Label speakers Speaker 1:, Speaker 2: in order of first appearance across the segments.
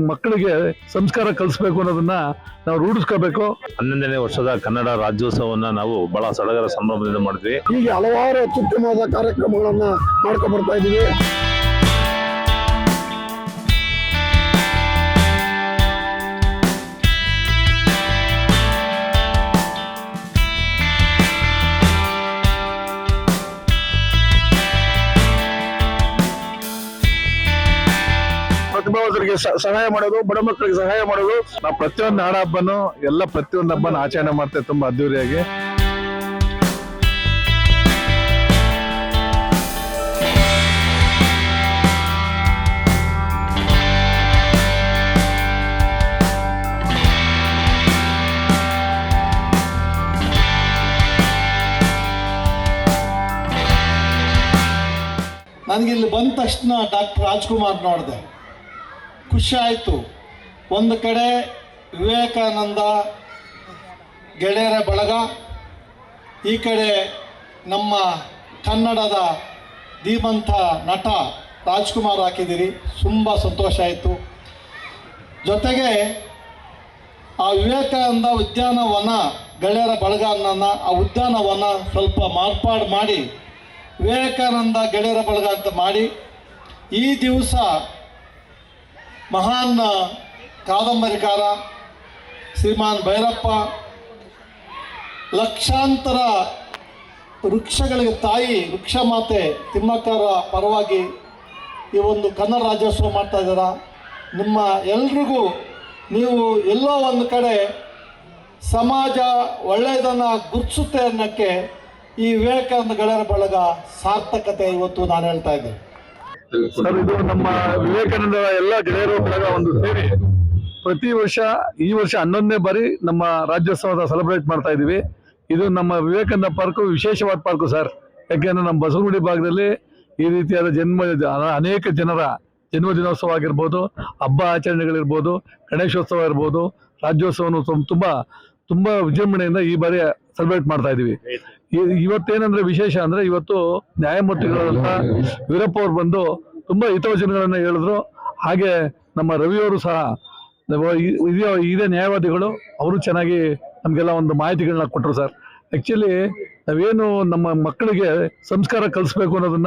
Speaker 1: ಮಕ್ಕಳಿಗೆ ಸಂಸ್ಕಾರ ಕಲಿಸ್ಬೇಕು ಅನ್ನೋದನ್ನ ನಾವು ರೂಢಿಸ್ಕೋಬೇಕು.
Speaker 2: ಹನ್ನೊಂದನೇ ವರ್ಷದ ಕನ್ನಡ ರಾಜ್ಯೋತ್ಸವವನ್ನ ನಾವು ಬಹಳ ಸಡಗರ ಸಂಭ್ರಮದಿಂದ ಮಾಡಿದ್ವಿ
Speaker 3: ಹೀಗೆ ಹಲವಾರು ಅತ್ಯುತ್ತಮವಾದ ಕಾರ್ಯಕ್ರಮಗಳನ್ನ ಮಾಡ್ಕೊಂಡು ಬರ್ತಾ ಇದ್ದೀವಿ.
Speaker 1: ಸಹಾಯ ಮಾಡೋದು, ಬಡ ಮಕ್ಕಳಿಗೆ ಸಹಾಯ ಮಾಡೋದು. ನಾವು ಪ್ರತಿಯೊಂದು ನಾಡ ಹಬ್ಬನು ಎಲ್ಲ ಪ್ರತಿಯೊಂದು ಹಬ್ಬನ ಆಚರಣೆ ಮಾಡ್ತೇವೆ ತುಂಬಾ ಅದ್ದೂರಿಯಾಗಿ.
Speaker 4: ನನಗಿಲ್ಲಿ ಬಂದ ತಕ್ಷಣ ಡಾಕ್ಟರ್ ರಾಜ್ಕುಮಾರ್ ನೋಡಿದೆ. ಖುಷಿ ಆಯಿತು ಒಂದು ಕಡೆ ವಿವೇಕಾನಂದ ಗೆಳೆಯರ ಬಳಗ, ಈ ಕಡೆ ನಮ್ಮ ಕನ್ನಡದ ಧೀಮಂತ ನಟ ರಾಜ್ಕುಮಾರ್ ಹಾಕಿದ್ದೀರಿ. ತುಂಬ ಸಂತೋಷ ಆಯಿತು. ಜೊತೆಗೆ ಆ ವಿವೇಕಾನಂದ ಉದ್ಯಾನವನ, ಗೆಳೆಯರ ಬಳಗ ಆ ಉದ್ಯಾನವನ ಸ್ವಲ್ಪ ಮಾರ್ಪಾಡು ಮಾಡಿ, ವಿವೇಕಾನಂದ ಗೆಳೆಯರ ಬಳಗ ಅಂತ ಮಾಡಿ, ಈ ದಿವಸ ಮಹಾನ್ ಕಾದಂಬರಿಕಾರ ಶ್ರೀಮಾನ್ ಭೈರಪ್ಪ, ಲಕ್ಷಾಂತರ ವೃಕ್ಷಗಳಿಗೆ ತಾಯಿ ವೃಕ್ಷ ಮಾತೆ ತಿಮ್ಮಕ್ಕರ ಪರವಾಗಿ ಈ ಒಂದು ಕನ್ನಡ ರಾಜ್ಯೋತ್ಸವ ಮಾಡ್ತಾ ಇದ್ದೀರಾ? ನಿಮ್ಮ ಎಲ್ರಿಗೂ ನೀವು ಎಲ್ಲೋ ಒಂದು ಕಡೆ ಸಮಾಜ ಒಳ್ಳೆಯದನ್ನು ಗುರುತಿಸುತ್ತೆ ಅನ್ನೋಕ್ಕೆ ಈ ವಿವೇಕಾನಂದ ಗೆಳೆಯರ ಬಳಗ ಸಾರ್ಥಕತೆ ಇವತ್ತು ನಾನು ಹೇಳ್ತಾ ಇದ್ದೀನಿ.
Speaker 1: ಸರ್, ಇದು ನಮ್ಮ ವಿವೇಕಾನಂದ ಎಲ್ಲ ಗೆಳೆಯರು ಒಂದು ಸೇರಿ. ಪ್ರತಿ ವರ್ಷ ಈ ವರ್ಷ ಹನ್ನೊಂದನೇ ಬಾರಿ ನಮ್ಮ ರಾಜ್ಯೋತ್ಸವದ ಸೆಲೆಬ್ರೇಟ್ ಮಾಡ್ತಾ ಇದೀವಿ ಇದು ನಮ್ಮ ವಿವೇಕಾನಂದ ಪಾರ್ಕು, ವಿಶೇಷವಾದ ಪಾರ್ಕು ಸರ್. ಯಾಕೆಂದ್ರೆ ನಮ್ಮ ಬಸವನಗುಡಿ ಭಾಗದಲ್ಲಿ ಈ ರೀತಿಯಾದ ಜನ್ಮ, ಅನೇಕ ಜನರ ಜನ್ಮ ದಿನೋತ್ಸವ ಆಗಿರ್ಬೋದು, ಹಬ್ಬ ಆಚರಣೆಗಳಿರ್ಬೋದು, ಗಣೇಶೋತ್ಸವ ಇರ್ಬೋದು, ರಾಜ್ಯೋತ್ಸವನು ತುಂಬಾ ತುಂಬಾ ವಿಜೃಂಭಣೆಯಿಂದ ಈ ಬಾರಿ ಸೆಲೆಬ್ರೇಟ್ ಮಾಡ್ತಾ ಇದೀವಿ. ಇವತ್ತೇನಂದ್ರೆ ವಿಶೇಷ ಅಂದ್ರೆ ಇವತ್ತು ನ್ಯಾಯಮೂರ್ತಿಗಳಾದಂತ ವೀರಪ್ಪ ಅವ್ರು ಬಂದು ತುಂಬಾ ಹಿತವಚನಗಳನ್ನ ಹೇಳಿದ್ರು. ಹಾಗೆ ನಮ್ಮ ರವಿಯವರು ಸಹ ನಾವು ಇ- ಇದೇ ಇದೇ ನ್ಯಾಯವಾದಿಗಳು, ಅವರು ಚೆನ್ನಾಗಿ ನಮಗೆಲ್ಲ ಒಂದು ಮಾಹಿತಿಗಳನ್ನ ಕೊಟ್ಟರು ಸರ್. ಆಕ್ಚುಲಿ ನಾವೇನು ನಮ್ಮ ಮಕ್ಕಳಿಗೆ ಸಂಸ್ಕಾರ ಕಲಿಸ್ಬೇಕು ಅನ್ನೋದನ್ನ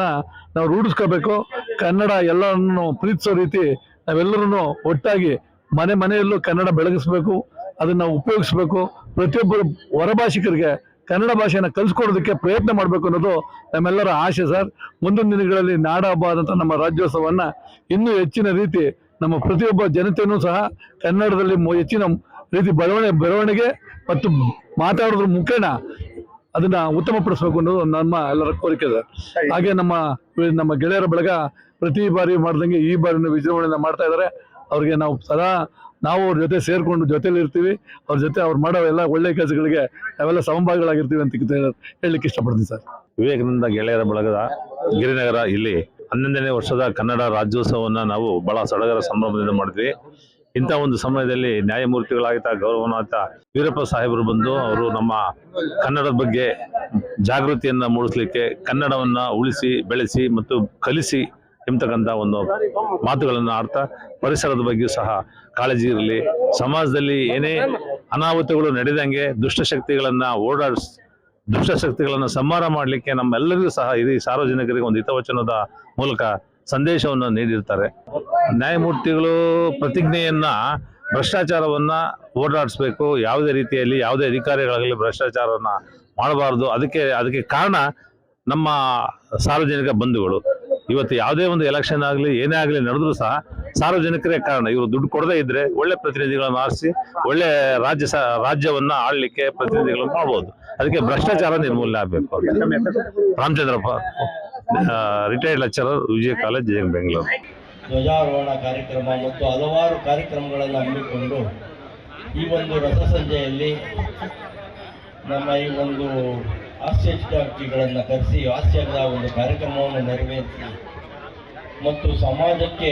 Speaker 1: ನಾವು ರೂಢಿಸ್ಕೋಬೇಕು. ಕನ್ನಡ ಎಲ್ಲರನ್ನು ಪ್ರೀತಿಸೋ ರೀತಿ ನಾವೆಲ್ಲರೂ ಒಟ್ಟಾಗಿ ಮನೆ ಮನೆಯಲ್ಲೂ ಕನ್ನಡ ಬೆಳಗಿಸ್ಬೇಕು. ಅದನ್ನ ಉಪಯೋಗಿಸ್ಬೇಕು. ಪ್ರತಿಯೊಬ್ಬರು ಹೊರಭಾಷಿಕರಿಗೆ ಕನ್ನಡ ಭಾಷೆಯನ್ನು ಕಲಿಸ್ಕೊಡೋದಕ್ಕೆ ಪ್ರಯತ್ನ ಮಾಡಬೇಕು ಅನ್ನೋದು ನಮ್ಮೆಲ್ಲರ ಆಶೆ ಸರ್. ಮುಂದಿನ ದಿನಗಳಲ್ಲಿ ನಾಡ ಹಬ್ಬ ಆದಂಥ ನಮ್ಮ ರಾಜ್ಯೋತ್ಸವವನ್ನು ಇನ್ನೂ ಹೆಚ್ಚಿನ ರೀತಿ ನಮ್ಮ ಪ್ರತಿಯೊಬ್ಬ ಜನತೆಯೂ ಸಹ ಕನ್ನಡದಲ್ಲಿ ಹೆಚ್ಚಿನ ರೀತಿ ಬೆಳವಣಿಗೆ ಬೆಳವಣಿಗೆ ಮತ್ತು ಮಾತಾಡೋದ್ರ ಮುಖೇನ ಅದನ್ನ ಉತ್ತಮಪಡಿಸಬೇಕು ಅನ್ನೋದು ನಮ್ಮ ಎಲ್ಲರ ಕೋರಿಕೆ ಸರ್. ಹಾಗೆ ನಮ್ಮ ನಮ್ಮ ಗೆಳೆಯರ ಬಳಗ ಪ್ರತಿ ಬಾರಿ ಮಾಡ್ದಂಗೆ ಈ ಬಾರಿನ ವಿಜೃಂಭಣೆಯಿಂದ ಮಾಡ್ತಾ ಇದ್ದಾರೆ. ಅವ್ರಿಗೆ ನಾವು ಸದಾ ನಾವು ಅವ್ರ ಜೊತೆ ಸೇರ್ಕೊಂಡು ಜೊತೆಲಿ ಇರ್ತೀವಿ. ಅವ್ರ ಜೊತೆ ಅವ್ರು ಮಾಡೋ ಎಲ್ಲ ಒಳ್ಳೆ ಕೆಲಸಗಳಿಗೆ ನಾವೆಲ್ಲ ಸಮಭಾಗಿಗಳಾಗಿರ್ತೀವಿ ಅಂತ ಹೇಳ- ಹೇಳಲಿಕ್ಕೆ ಇಷ್ಟಪಡ್ತೀನಿ ಸರ್.
Speaker 2: ವಿವೇಕಾನಂದ ಗೆಳೆಯರ ಬಳಗದ ಗಿರಿನಗರ ಇಲ್ಲಿ ಹನ್ನೊಂದನೇ ವರ್ಷದ ಕನ್ನಡ ರಾಜ್ಯೋತ್ಸವವನ್ನು ನಾವು ಬಹಳ ಸಡಗರ ಸಂಭ್ರಮದಿಂದ ಮಾಡಿದ್ವಿ ಇಂಥ ಒಂದು ಸಮಯದಲ್ಲಿ ನ್ಯಾಯಮೂರ್ತಿಗಳಾಗಿದ್ದ ಗೌರವನಾಥ ವೀರಪ್ಪ ಸಾಹೇಬರು ಬಂದು ಅವರು ನಮ್ಮ ಕನ್ನಡದ ಬಗ್ಗೆ ಜಾಗೃತಿಯನ್ನ ಮೂಡಿಸ್ಲಿಕ್ಕೆ ಕನ್ನಡವನ್ನ ಉಳಿಸಿ, ಬೆಳೆಸಿ ಮತ್ತು ಕಲಿಸಿ ಎಂಬತಕ್ಕಂಥ ಒಂದು ಮಾತುಗಳನ್ನು ಆಡ್ತಾ, ಪರಿಸರದ ಬಗ್ಗೆ ಸಹ ಕಾಳಜಿ ಇರಲಿ. ಸಮಾಜದಲ್ಲಿ ಏನೇ ಅನಾಹುತಗಳು ನಡೆದಂಗೆ ದುಷ್ಟಶಕ್ತಿಗಳನ್ನು ಓಡಾಡಿಸ್ ದುಷ್ಟಶಕ್ತಿಗಳನ್ನು ಸಂಹಾರ ಮಾಡಲಿಕ್ಕೆ ನಮ್ಮೆಲ್ಲರಿಗೂ ಸಹ ಇಡೀ ಸಾರ್ವಜನಿಕರಿಗೆ ಒಂದು ಹಿತವಚನದ ಮೂಲಕ ಸಂದೇಶವನ್ನು ನೀಡಿರ್ತಾರೆ. ನ್ಯಾಯಮೂರ್ತಿಗಳು ಪ್ರತಿಜ್ಞೆಯನ್ನ, ಭ್ರಷ್ಟಾಚಾರವನ್ನ ಓಡಾಡಿಸ್ಬೇಕು, ಯಾವುದೇ ರೀತಿಯಲ್ಲಿ ಯಾವುದೇ ಅಧಿಕಾರಿಗಳಾಗಲಿ ಭ್ರಷ್ಟಾಚಾರವನ್ನ ಮಾಡಬಾರದು. ಅದಕ್ಕೆ ಅದಕ್ಕೆ ಕಾರಣ ನಮ್ಮ ಸಾರ್ವಜನಿಕ ಬಂಧುಗಳು. ಇವತ್ತು ಯಾವುದೇ ಒಂದು ಎಲೆಕ್ಷನ್ ಆಗಲಿ, ಏನೇ ಆಗಲಿ ನಡೆದ್ರೂ ಸಹ ಸಾರ್ವಜನಿಕರೇ ಕಾರಣ. ಇವರು ದುಡ್ಡು ಕೊಡದೇ ಇದ್ರೆ ಒಳ್ಳೆ ಪ್ರತಿನಿಧಿಗಳನ್ನು ಆರಿಸಿ, ಒಳ್ಳೆ ರಾಜ್ಯ ರಾಜ್ಯವನ್ನ ಆಳ್ಲಿಕ್ಕೆ ಪ್ರತಿನಿಧಿಗಳನ್ನು ಮಾಡ್ಬೋದು. ಅದಕ್ಕೆ ಭ್ರಷ್ಟಾಚಾರ ನಿರ್ಮೂಲನೆ ಆಗಬೇಕು Ramachandrappa retired lecturer Vijaya college Bengaluru.
Speaker 5: ಧ್ವಜಾರೋಹಣ ಕಾರ್ಯಕ್ರಮ ಮತ್ತು ಹಲವಾರು ಕಾರ್ಯಕ್ರಮಗಳನ್ನು ಹಮ್ಮಿಕೊಂಡು ಈ ಒಂದು ರಥಸಂಜೆಯಲ್ಲಿ ನಮ್ಮ ಈ ಒಂದು ಹಾಸ್ಯ ಚಿತ್ರಗಳನ್ನು ಕರೆಸಿ ಹಾಸ್ಯದ ಒಂದು ಕಾರ್ಯಕ್ರಮವನ್ನು ನೆರವೇರಿಸಿ. ಮತ್ತು ಸಮಾಜಕ್ಕೆ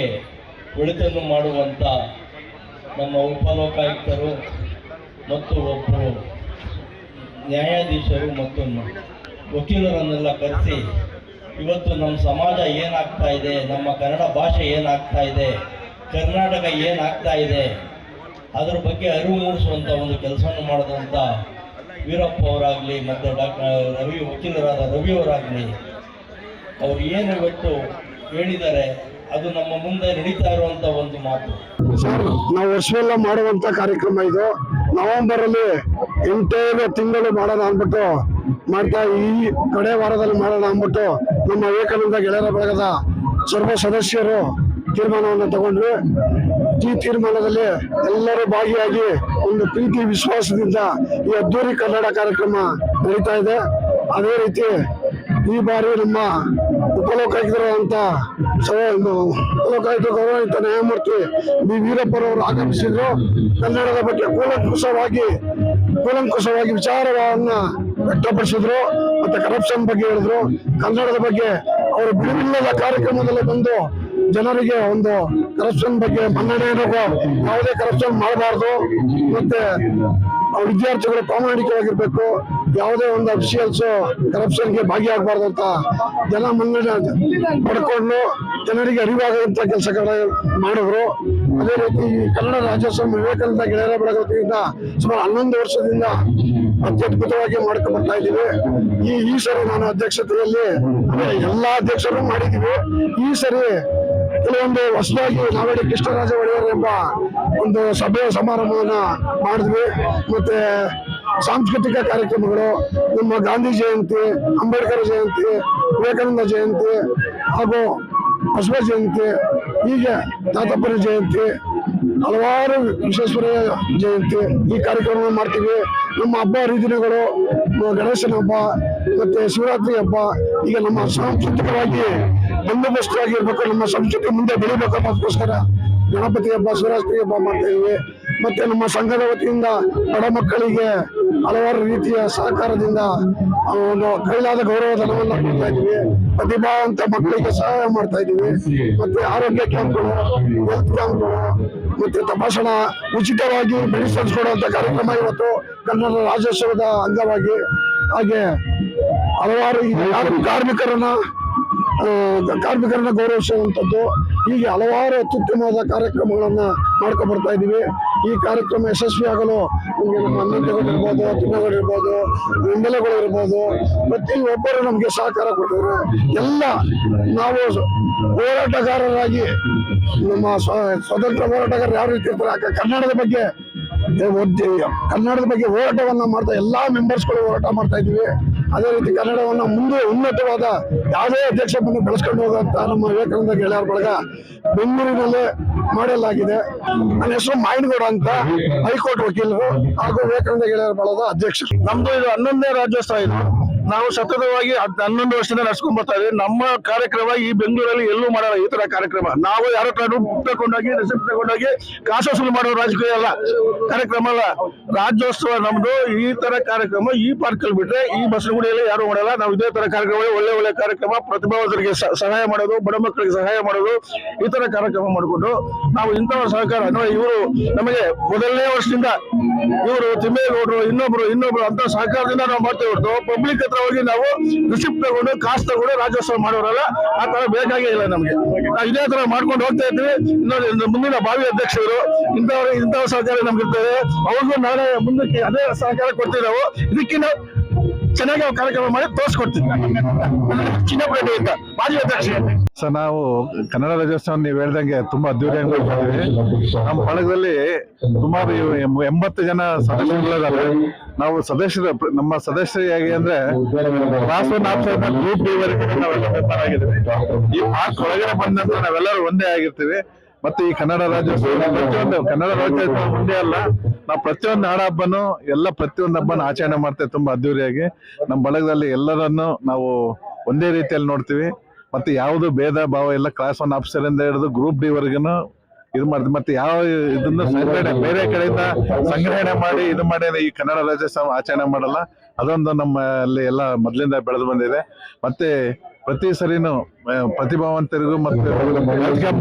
Speaker 5: ಒಳಿತನ್ನು ಮಾಡುವಂಥ ನಮ್ಮ ಉಪಲೋಕಾಯುಕ್ತರು ಮತ್ತು ಒಬ್ಬರು ನ್ಯಾಯಾಧೀಶರು ಮತ್ತು ವಕೀಲರನ್ನೆಲ್ಲ ಕರೆಸಿ, ಇವತ್ತು ನಮ್ಮ ಸಮಾಜ ಏನಾಗ್ತಾ ಇದೆ, ನಮ್ಮ ಕನ್ನಡ ಭಾಷೆ ಏನಾಗ್ತಾ ಇದೆ, ಕರ್ನಾಟಕ ಏನಾಗ್ತಾ ಇದೆ, ಅದರ ಬಗ್ಗೆ ಅರಿವು ಮೂಡಿಸುವಂಥ ಒಂದು ಕೆಲಸವನ್ನು ಮಾಡಿದಂಥ ವೀರಪ್ಪ ಅವರಾಗಲಿ, ಮತ್ತು ಡಾಕ್ಟರ್, ರವಿ ವಕೀಲರಾದ ರವಿ ಅವರಾಗಲಿ, ಅವರು ಏನು ಇವತ್ತು ಹೇಳಿದ್ದಾರೆ, ಅದು ನಮ್ಮ ಮುಂದೆ ನಡೀತಾ ಇರುವಂತ ಒಂದು ಮಾತು.
Speaker 3: ನಾವು ವರ್ಷವೆಲ್ಲ ಮಾಡುವಂತ ಕಾರ್ಯಕ್ರಮ ಇದು. ನವೆಂಬರ್ ಅಲ್ಲಿ ಎಂಟೈದು ತಿಂಗಳು ಮಾಡೋಣ ಅಂದ್ಬಿಟ್ಟು, ಮಾಡ್ತಾ ಈ ಕಡೆ ವಾರದಲ್ಲಿ ಮಾಡೋಣ ಅಂದ್ಬಿಟ್ಟು, ನಮ್ಮ ವಿವೇಕಾನಂದ ಗೆಳೆಯರ ಬಳಗದ ಸರ್ವ ಸದಸ್ಯರು ತೀರ್ಮಾನವನ್ನು ತಗೊಂಡ್ವಿ. ಈ ತೀರ್ಮಾನದಲ್ಲಿ ಎಲ್ಲರೂ ಭಾಗಿಯಾಗಿ ಒಂದು ಪ್ರೀತಿ, ವಿಶ್ವಾಸದಿಂದ ಈ ಅದ್ದೂರಿ ಕನ್ನಡ ಕಾರ್ಯಕ್ರಮ ನಡೀತಾ ಇದೆ. ಅದೇ ರೀತಿ ಈ ಬಾರಿ ನಮ್ಮ ಉಪಲೋಕಾಯುಕ್ತರಾದಂಥ ಉಪಲೋಕಾಯುಕ್ತ ಗೌರವಿತ ನ್ಯಾಯಮೂರ್ತಿ ಬಿ. ವೀರಪ್ಪರವರು ಆಗಮಿಸಿದ್ರು. ಕನ್ನಡದ ಬಗ್ಗೆ ಕೂಲಂಕುಷವಾಗಿ ಕೂಲಂಕುಷವಾಗಿ ವಿಚಾರವನ್ನ ವ್ಯಕ್ತಪಡಿಸಿದ್ರು ಮತ್ತೆ ಕರಪ್ಷನ್ ಬಗ್ಗೆ ಹೇಳಿದ್ರು. ಕನ್ನಡದ ಬಗ್ಗೆ ಅವರು ಬಿಡುವಿಲ್ಲದ ಕಾರ್ಯಕ್ರಮದಲ್ಲಿ ಬಂದು ಜನರಿಗೆ ಒಂದು ಕರಪ್ಷನ್ ಬಗ್ಗೆ ಮನ್ನಣೆಯನ್ನು ಯಾವುದೇ ಕರಪ್ಷನ್ ಮಾಡಬಾರ್ದು. ಮತ್ತೆ ವಿದ್ಯಾರ್ಥಿಗಳು ಪ್ರಾಮಾಣಿಕವಾಗಿರ್ಬೇಕು. ಯಾವುದೇ ಒಂದು ಅಫಿಷಿಯಲ್ಸ್ ಕರಪ್ಷನ್ಗೆ ಭಾಗಿಯಾಗಬಾರ್ದು ಅಂತ ಜನ ಮನ್ನಣೆ ಪಡ್ಕೊಂಡು ಜನರಿಗೆ ಅರಿವಾಗುವಂತ ಕೆಲಸಗಳ ಮಾಡಿದ್ರು ಅದೇ ರೀತಿ ಕನ್ನಡ ರಾಜ್ಯೋತ್ಸವ ವಿವೇಕಾನಂದ ಗೆಳೆಯರ ಬೆಳಗಿನಿಂದ ಸುಮಾರು ಹನ್ನೊಂದು ವರ್ಷದಿಂದ ಅತ್ಯದ್ಭುತವಾಗಿ ಮಾಡ್ಕೊಂಡು ಬರ್ತಾ ಇದ್ದೀವಿ. ಈ ಈ ಸರಿ ನಾನು ಅಧ್ಯಕ್ಷತೆಯಲ್ಲಿ ಎಲ್ಲಾ ಅಧ್ಯಕ್ಷರು ಮಾಡಿದ್ದೀವಿ. ಈ ಸರಿ ಕೆಲವೊಂದು ಹೊಸದಾಗಿ ನಾವೇಡಿ ಕೃಷ್ಣರಾಜ ಒಡೆಯರ್ ಎಂಬ ಒಂದು ಸಭೆಯ ಸಮಾರಂಭವನ್ನ ಮಾಡಿದ್ವಿ. ಮತ್ತೆ ಸಾಂಸ್ಕೃತಿಕ ಕಾರ್ಯಕ್ರಮಗಳು, ನಮ್ಮ ಗಾಂಧಿ ಜಯಂತಿ, ಅಂಬೇಡ್ಕರ್ ಜಯಂತಿ, ವಿವೇಕಾನಂದ ಜಯಂತಿ ಹಾಗೂ ಬಸವ ಜಯಂತಿ, ಹೀಗೆ ತಾತಪ್ಪನ ಜಯಂತಿ ಹಲವಾರು ವಿಶ್ವೇಶ್ವರಯ್ಯ ಜಯಂತಿ ಈ ಕಾರ್ಯಕ್ರಮವನ್ನು ಮಾಡ್ತೀವಿ. ನಮ್ಮ ಹಬ್ಬ, ಹರಿದಿನಗಳು ಗಣೇಶನ ಹಬ್ಬ, ಮತ್ತೆ ಶಿವರಾತ್ರಿ ಹಬ್ಬ, ಈಗ ನಮ್ಮ ಸಾಂಸ್ಕೃತಿಕವಾಗಿ ಬಂದೋಬಸ್ತಾಗಿರ್ಬೇಕು ನಮ್ಮ ಸಂಸ್ಕೃತಿ ಮುಂದೆ ಬೆಳಿಬೇಕು ಅನ್ನೋದಕ್ಕೋಸ್ಕರ ಗಣಪತಿ ಹಬ್ಬ, ಶಿವರಾತ್ರಿ ಹಬ್ಬ ಮಾಡ್ತಾ ಇದೀವಿ ಮತ್ತೆ ನಮ್ಮ ಸಂಘದ ವತಿಯಿಂದ ಬಡ ಮಕ್ಕಳಿಗೆ ಹಲವಾರು ರೀತಿಯ ಸಹಕಾರದಿಂದ ಒಂದು ಕೈಲಾದ ಗೌರವ ಧನವನ್ನು ಕೊಡ್ತಾ ಇದೀವಿ ಪ್ರತಿಭಾವಂತ ಮಕ್ಕಳಿಗೆ ಸಹಾಯ ಮಾಡ್ತಾ ಇದ್ದೀವಿ. ಮತ್ತೆ ಆರೋಗ್ಯ ಕ್ಯಾಂಪ್ಗಳು ಹೆಲ್ತ್ ಕ್ಯಾಂಪ್ಗಳು, ಮತ್ತೆ ತಪಾಸಣಾ ಉಚಿತವಾಗಿ ಮೆಡಿಸಿನ್ಸ್ ಕೊಡುವಂತ ಕಾರ್ಯಕ್ರಮ ಇವತ್ತು ಕನ್ನಡ ರಾಜ್ಯೋತ್ಸವದ ಅಂಗವಾಗಿ. ಹಾಗೆ ಹಲವಾರು ಕಾರ್ಮಿಕರನ್ನ ಕಾರ್ಮಿಕರನ್ನ ಗೌರವಿಸುವಂಥದ್ದು ಹೀಗೆ ಹಲವಾರು ಅತ್ಯುತ್ತಮವಾದ ಕಾರ್ಯಕ್ರಮಗಳನ್ನ ಮಾಡ್ಕೊಂಡು ಬರ್ತಾ ಇದ್ದೀವಿ. ಈ ಕಾರ್ಯಕ್ರಮ ಯಶಸ್ವಿಯಾಗಲು ನಮಗೆ ನಮ್ಮ ಅನ್ನಂತಗಳು ಇರ್ಬೋದು ತಿನ್ನಗಳು ಇರ್ಬೋದು, ಬೆಂಬಲಗಳು ಇರ್ಬೋದು ಪ್ರತಿಯೊಬ್ಬರು ನಮಗೆ ಸಹಕಾರ ಕೊಡ್ತಾರೆ ಎಲ್ಲ ನಾವು ಹೋರಾಟಗಾರರಾಗಿ ನಮ್ಮ ಸ್ವ- ಸ್ವತಂತ್ರ ಹೋರಾಟಗಾರರು ಯಾವ ರೀತಿ ಇರ್ತಾರೆ ಕನ್ನಡದ ಬಗ್ಗೆ ಕನ್ನಡದ ಬಗ್ಗೆ ಹೋರಾಟವನ್ನ ಮಾಡ್ತಾ ಎಲ್ಲಾ ಮೆಂಬರ್ಸ್ಗಳು ಹೋರಾಟ ಮಾಡ್ತಾ ಇದೀವಿ ಅದೇ ರೀತಿ ಕನ್ನಡವನ್ನು ಮುಂದೆ ಉನ್ನತವಾದ ಯಾವುದೇ ಅಧ್ಯಕ್ಷ ಬಂದು ಬೆಳೆಸ್ಕೊಂಡು ಹೋಗುವಂತ ನಮ್ಮ ವಿವೇಕಾನಂದ ಗೆಳೆಯರ ಬಳಗ ಬೆಂಗಳೂರಿನಲ್ಲೇ ಮಾಡಲಾಗಿದೆ. ನನ್ನ ಹೆಸರು ಮಾಯನಗೌಡ ಅಂತ ಹೈಕೋರ್ಟ್ ವಕೀಲರು ಹಾಗೂ ವಿವೇಕಾನಂದ ಗೆಳೆಯರ ಬಳಗದ ಅಧ್ಯಕ್ಷರು.
Speaker 6: ನಮ್ದು ಇದು ಹನ್ನೊಂದನೇ ರಾಜ್ಯೋತ್ಸವ ಇದು. ನಾವು ಸತತವಾಗಿ ಹನ್ನೊಂದು ವರ್ಷದಿಂದ ನಡ್ಸ್ಕೊಂಡ್ ಬರ್ತಾ ಇದ್ದೀವಿ. ನಮ್ಮ ಕಾರ್ಯಕ್ರಮ ಈ ಬೆಂಗಳೂರಲ್ಲಿ ಎಲ್ಲೂ ಮಾಡಲ್ಲ, ಈ ತರ ಕಾರ್ಯಕ್ರಮ. ನಾವು ಯಾರೋ ತಗೊಂಡೋಗಿ ರಿಸಿಪ್ಟ್ ತಗೊಂಡೋಗಿ, ಕಾಸು ವಸೂಲು ಮಾಡೋ ರಾಜಕೀಯ ಅಲ್ಲ. ಕಾರ್ಯಕ್ರಮ ಅಲ್ಲ. ರಾಜ್ಯೋತ್ಸವ ನಮ್ದು, ಈ ತರ ಕಾರ್ಯಕ್ರಮ ಈ ಪಾರ್ಕ್ ಅಲ್ಲಿ ಬಿಟ್ರೆ ಈ ಗುಡಿಯಲ್ಲಿ ಯಾರು ಮಾಡಲ್ಲ. ನಾವು ಇದೇ ತರ ಕಾರ್ಯಕ್ರಮ ಒಳ್ಳೆ ಒಳ್ಳೆ ಕಾರ್ಯಕ್ರಮ, ಪ್ರತಿಭಾವಂತರಿಗೆ ಸಹಾಯ ಮಾಡೋದು, ಬಡ ಮಕ್ಕಳಿಗೆ ಸಹಾಯ ಮಾಡೋದು, ಈ ತರ ಕಾರ್ಯಕ್ರಮ ಮಾಡಿಕೊಂಡು ನಾವು ಇಂತಹ ಸಹಕಾರ, ಅಂದ್ರೆ ಇವರು ನಮಗೆ ಮೊದಲನೇ ವರ್ಷದಿಂದ ಇವರು ತಿಮ್ಮೇಗೌಡರು ಇನ್ನೊಬ್ರು ಇನ್ನೊಬ್ರು ಅಂತ ಸಹಕಾರದಿಂದ ನಾವು ಮಾಡ್ತೇವೆ ಪಬ್ಲಿಕ್ ಹತ್ರ ಹೋಗಿ ನಾವು ರಿಸಿಪ್ಟ್ ತಗೊಂಡು ಕಾಸು ತಗೊಂಡು ರಾಜ್ಯೋತ್ಸವ ಮಾಡೋರಲ್ಲ, ಆ ತರ ಬೇಕಾಗೇ ಇಲ್ಲ ನಮಗೆ. ನಾವು ಇದೇ ತರ ಮಾಡ್ಕೊಂಡು ಹೋಗ್ತಾ ಇದ್ವಿ ಇನ್ನೊಂದು ಮುಂದಿನ ಭಾವಿ ಅಧ್ಯಕ್ಷರು, ಇಂಥವ್ರು, ಇಂಥವ್ರ ಸಹಕಾರ ನಮ್ಗೆ ಇರ್ತದೆ. ಅವ್ರಿಗೂ ನಾಳೆ ಮುಂದಕ್ಕೆ ಅದೇ ಸಹಕಾರ ಕೊಡ್ತೀವಿ ನಾವು. ಇದಕ್ಕಿಂತ ಚೆನ್ನಾಗಿ ನಾವು ಕಾರ್ಯಕ್ರಮ ಮಾಡಿ ತೋರಿಸ್ಕೊಡ್ತೀವಿ ಚಿನ್ನಪೇಟೆ ಅಂತ ಮಾಜಿ ಅಧ್ಯಕ್ಷ.
Speaker 7: ಸರ್, ನಾವು ಕನ್ನಡ ರಾಜ್ಯೋತ್ಸವ ನೀವು ಹೇಳ್ದಂಗೆ ತುಂಬಾ ಅದ್ದೂರಿಯಾಗಿ ನಮ್ಮ ಬಳಗದಲ್ಲಿ ಸುಮಾರು ಎಂಬತ್ತು ಜನ ಸದಸ್ಯರುಗಳಿದ್ದಾರೆ ನಾವು ಸದಸ್ಯರ ನಮ್ಮ ಸದಸ್ಯರಿಗಾಗಿ ಅಂದ್ರೆ ಗ್ರೂಪ್ ಈ ಪಾರ್ಕ್ ಒಳಗಡೆ ಬಂದಂತ ನಾವೆಲ್ಲರೂ ಒಂದೇ ಆಗಿರ್ತೀವಿ. ಮತ್ತೆ ಈ ಕನ್ನಡ ರಾಜ್ಯೋತ್ಸವ ಕನ್ನಡ ರಾಜ್ಯೋತ್ಸವ ಒಂದೇ ಅಲ್ಲ. ನಾವು ಪ್ರತಿಯೊಂದು ನಾಡ ಹಬ್ಬನು ಎಲ್ಲ ಪ್ರತಿಯೊಂದು ಹಬ್ಬನ ಆಚರಣೆ ಮಾಡ್ತೇವೆ ತುಂಬಾ ಅದ್ದೂರಿಯಾಗಿ. ನಮ್ಮ ಬಳಗದಲ್ಲಿ ಎಲ್ಲರನ್ನು ನಾವು ಒಂದೇ ರೀತಿಯಲ್ಲಿ ನೋಡ್ತೀವಿ. ಮತ್ತೆ ಯಾವುದು ಭೇದ ಭಾವ ಎಲ್ಲ ಕ್ಲಾಸ್ ಒನ್ ಆಫೀಸರ್ ಇಂದ ಹಿಡಿದು ಗ್ರೂಪ್ ಡಿ ವರ್ಗನು ಇದು ಮಾಡ್ತೀವಿ. ಮತ್ತೆ ಯಾವ ಇದನ್ನ ಸಂಗ್ರಹಣೆ ಬೇರೆ ಕಡೆಯಿಂದ ಸಂಗ್ರಹಣೆ ಮಾಡಿ ಇದು ಮಾಡಿ ಈ ಕನ್ನಡ ರಾಜ್ಯೋತ್ಸವ ಆಚರಣೆ ಮಾಡಲ್ಲ. ಅದೊಂದು ನಮ್ಮಲ್ಲಿ ಎಲ್ಲ ಮೊದಲಿಂದ ಬೆಳೆದು ಬಂದಿದೆ. ಮತ್ತೆ ಪ್ರತಿ ಸರಿನೂ ಪ್ರತಿಭಾವಂತರಿಗೂ ಮತ್ತೆ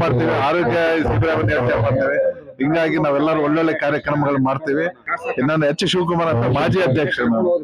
Speaker 7: ಮಾಡ್ತೀವಿ ಆರೋಗ್ಯ ಶಿಬಿರವನ್ನು ಯೋಚನೆ ಮಾಡ್ತೇವೆ. ಹಿಂಗಾಗಿ ನಾವೆಲ್ಲರೂ ಒಳ್ಳೊಳ್ಳೆ ಕಾರ್ಯಕ್ರಮಗಳು ಮಾಡ್ತೀವಿ. ಇನ್ನೊಂದು ಎಚ್ ಶಿವಕುಮಾರ್ ಅಂತ ಮಾಜಿ ಅಧ್ಯಕ್ಷರು